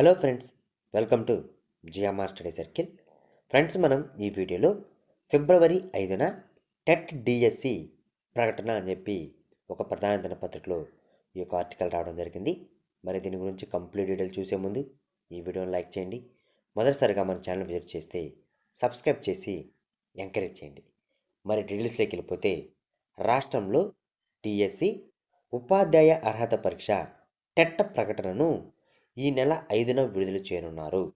Hello friends welcome to జియామార్ study circle friends మనం ఈ వీడియోలో ఫిబ్రవరి ఐదున టెట్ డిఎస్సి ప్రకటన అని చెప్పి ఒక ప్రధాన దినపత్రికలో ఈ యొక్క ఆర్టికల్ రావడం జరిగింది. మరి దీని గురించి కంప్లీట్ డీటెయిల్ చూసే ముందు ఈ వీడియోని లైక్ చేయండి. మొదటిసారిగా మన ఛానల్ విజిట్ చేస్తే సబ్స్క్రైబ్ చేసి ఎంకరేజ్ చేయండి. మరి డీటెయిల్స్లోకి వెళ్ళిపోతే రాష్ట్రంలో డిఎస్సి ఉపాధ్యాయ అర్హత పరీక్ష టెట్ ప్రకటనను ఈ నెల ఐదున విడుదల చేయనున్నారు.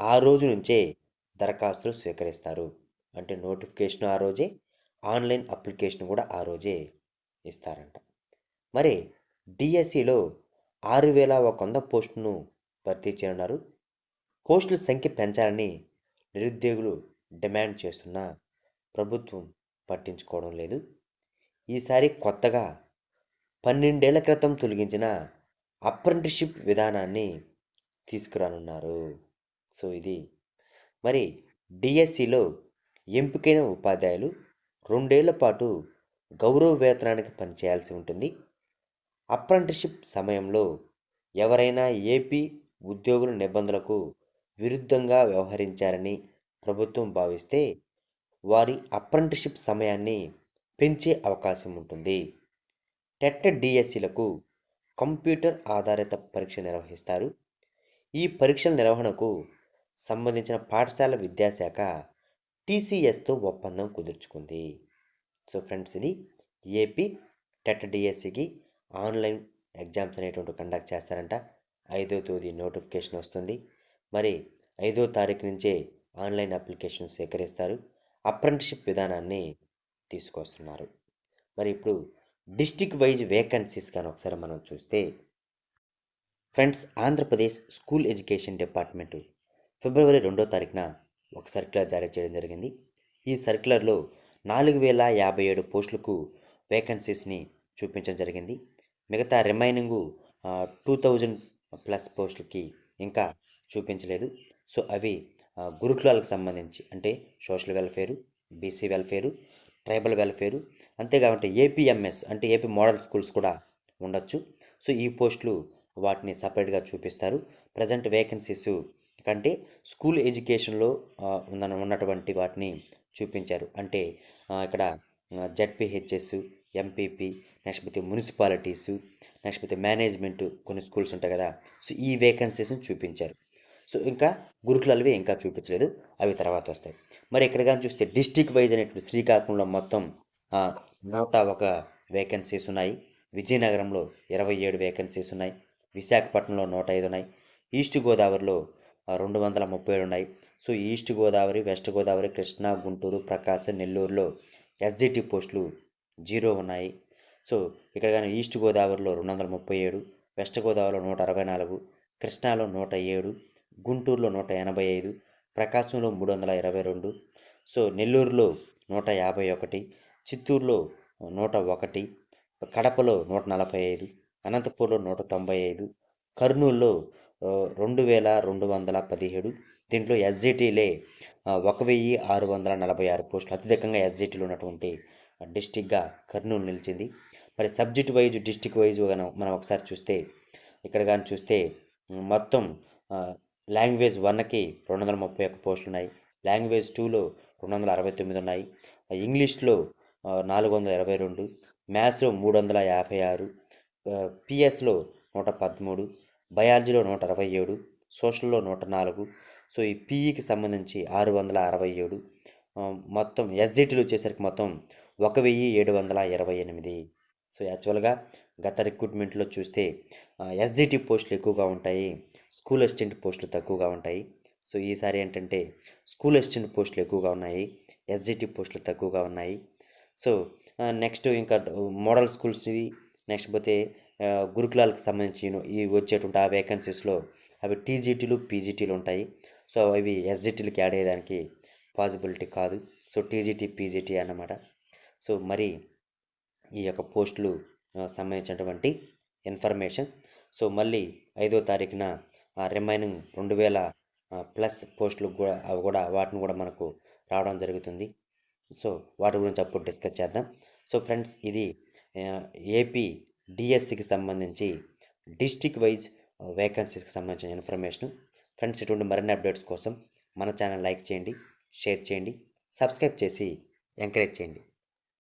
ఆ రోజు నుంచే దరఖాస్తులు స్వీకరిస్తారు. అంటే నోటిఫికేషన్ ఆ రోజే ఆన్లైన్ అప్లికేషన్ కూడా ఆ రోజే ఇస్తారంట. మరి డిఎస్సిలో ఆరు వేల ఒక వంద పోస్టును భర్తీ చేయనున్నారు. పోస్టుల సంఖ్య పెంచాలని నిరుద్యోగులు డిమాండ్ చేస్తున్నా ప్రభుత్వం పట్టించుకోవడం లేదు. ఈసారి కొత్తగా పన్నెండేళ్ళ క్రితం తొలగించిన అప్రెంటిషిప్ విధానాన్ని తీసుకురానున్నారు. సో ఇది. మరి డిఎస్సిలో ఎంపికైన ఉపాధ్యాయులు రెండేళ్ళ పాటు గౌరవ వేతనానికి పనిచేయాల్సి ఉంటుంది. అప్రెంటిషిప్ సమయంలో ఎవరైనా ఏపీ ఉద్యోగుల నిబంధనలకు విరుద్ధంగా వ్యవహరించారని ప్రభుత్వం భావిస్తే వారి అప్రెంటిషిప్ సమయాన్ని పెంచే అవకాశం ఉంటుంది. టెట్ డిఎస్సిలకు కంప్యూటర్ ఆధారిత పరీక్ష నిర్వహిస్తారు. ఈ పరీక్షల నిర్వహణకు సంబంధించిన పాఠశాల విద్యాశాఖ టీసీఎస్తో ఒప్పందం కుదుర్చుకుంది. సో ఫ్రెండ్స్ ఇది ఏపీ టెట్ డిఎస్సికి ఆన్లైన్ ఎగ్జామ్స్ అనేటువంటి కండక్ట్ చేస్తారంట. ఐదో తేదీ నోటిఫికేషన్ వస్తుంది. మరి ఐదో తారీఖు నుంచే ఆన్లైన్ అప్లికేషన్ సేకరిస్తారు. అప్రెంటిషిప్ విధానాన్ని తీసుకొస్తున్నారు. మరి ఇప్పుడు డిస్టిక్ వైజ్ వేకెన్సీస్ కానీ ఒకసారి మనం చూస్తే friends Andhra Pradesh school education department ఫిబ్రవరి రెండో తారీఖున ఒక సర్క్యులర్ జారీ చేయడం జరిగింది. ఈ సర్క్యులర్లో నాలుగు వేల యాభై ఏడు పోస్టులకు వేకెన్సీస్ని చూపించడం జరిగింది. మిగతా రిమైనింగు టూ థౌజండ్ ప్లస్ పోస్టులకి ఇంకా చూపించలేదు. సో అవి గురుకులాలకు సంబంధించి అంటే social welfare B C welfare tribal welfare. అంతేకాకుండా ఏపీఎంఎస్ అంటే ఏపీ మోడల్ స్కూల్స్ కూడా ఉండొచ్చు. సో ఈ పోస్టులు వాటిని సపరేట్గా చూపిస్తారు. ప్రజెంట్ వేకెన్సీస్ కంటే స్కూల్ ఎడ్యుకేషన్లో ఉన్న ఉన్నటువంటి వాటిని చూపించారు. అంటే ఇక్కడ జెడ్పిహెచ్ఎస్ ఎంపీపీ నెక్స్ట్ పోతే మున్సిపాలిటీసు నెక్స్ట్ పోతే మేనేజ్మెంట్ కొన్ని స్కూల్స్ ఉంటాయి కదా. సో ఈ వేకెన్సీస్ని చూపించారు. సో ఇంకా గురుకులవి ఇంకా చూపించలేదు. అవి తర్వాత వస్తాయి. మరి ఇక్కడ కానీ చూస్తే డిస్టిక్ వైజ్ అనేటువంటి శ్రీకాకుళంలో మొత్తం నూట ఒక వేకెన్సీస్ ఉన్నాయి. విజయనగరంలో ఇరవై ఏడు వేకెన్సీస్ ఉన్నాయి. విశాఖపట్నంలో నూట ఐదు ఉన్నాయి. ఈస్ట్ గోదావరిలో రెండు వందల ముప్పై ఏడు ఉన్నాయి. So east Godavari west Godavari Krishna Guntur Prakasam నెల్లూరులో ఎస్జిటి పోస్టులు జీరో ఉన్నాయి. సో ఇక్కడ కానీ ఈస్ట్ గోదావరిలో రెండు వందల ముప్పై ఏడు వెస్ట్ గోదావరిలో నూట అరవై నాలుగు కృష్ణాలో నూట ఏడు గుంటూరులో నూట ఎనభై ఐదు ప్రకాశంలో మూడు వందల ఇరవై రెండు సో నెల్లూరులో నూట యాభై ఒకటి చిత్తూరులో నూట ఒకటి కడపలో నూట నలభై ఐదు అనంతపూర్లో నూట తొంభై ఐదు కర్నూలులో రెండు వేల రెండు వందల పదిహేడు దీంట్లో ఎస్జిటీలే ఒక వెయ్యి ఆరు వందల నలభై ఆరు పోస్టులు. అత్యధికంగా ఎస్జిటీలో ఉన్నటువంటి డిస్టిక్గా కర్నూలు నిలిచింది. మరి సబ్జెక్ట్ వైజ్ డిస్టిక్ వైజ్ మనం మనం ఒకసారి చూస్తే ఇక్కడ కానీ చూస్తే మొత్తం లాంగ్వేజ్ వన్కి రెండు వందల ముప్పై ఒక్క పోస్టులు ఉన్నాయి లాంగ్వేజ్ టూలో రెండు వందల అరవై తొమ్మిది ఉన్నాయి. ఇంగ్లీష్లో నాలుగు వందల ఇరవై రెండు మ్యాథ్స్లో మూడు వందల యాభై ఆరు పిఎస్లో నూట పదమూడు బయాలజీలో నూట అరవై ఏడు సోషల్లో నూట నాలుగు సో ఈ పీఈకి సంబంధించి ఆరు వందల అరవై ఏడు మొత్తం ఎస్జిటీలు వచ్చేసరికి మొత్తం ఒక వెయ్యి ఏడు వందల ఇరవై ఎనిమిది సో యాక్చువల్గా గత రిక్రూట్మెంట్లో చూస్తే ఎస్జిటి పోస్టులు ఎక్కువగా ఉంటాయి. స్కూల్ అసిస్టెంట్ పోస్టులు తక్కువగా ఉంటాయి. సో ఈసారి ఏంటంటే స్కూల్ అసిస్టెంట్ పోస్టులు ఎక్కువగా ఉన్నాయి. ఎస్జిటి పోస్టులు తక్కువగా ఉన్నాయి. సో నెక్స్ట్ ఇంకా మోడల్ స్కూల్స్వి నెక్స్ట్ పోతే గురుకులాలకు సంబంధించి ఈ వచ్చేటువంటి ఆ వేకెన్సీస్లో అవి టీజీటీలు పీజీటీలు ఉంటాయి. సో అవి ఎస్జిటీలకి యాడ్ అయ్యేదానికి పాసిబిలిటీ కాదు. సో టీజీటీ పీజీటీ అన్నమాట. సో మరి ఈ యొక్క పోస్టులు సంబంధించినటువంటి ఇన్ఫర్మేషన్. సో మళ్ళీ ఐదో తారీఖున రిమైనింగ్ రెండు వేల ప్లస్ పోస్టులు కూడా అవి కూడా వాటిని కూడా మనకు రావడం జరుగుతుంది. సో వాటి గురించి అప్పుడు డిస్కస్ చేద్దాం. సో ఫ్రెండ్స్ ఇది ఏపీ డిఎస్సికి సంబంధించి డిస్టిక్ వైజ్ వేకెన్సీస్కి సంబంధించిన ఇన్ఫర్మేషను. ఫ్రెండ్స్ ఇటువంటి మరిన్ని అప్డేట్స్ కోసం మన ఛానల్ లైక్ చేయండి షేర్ చేయండి సబ్స్క్రైబ్ చేసి ఎంకరేజ్ చేయండి.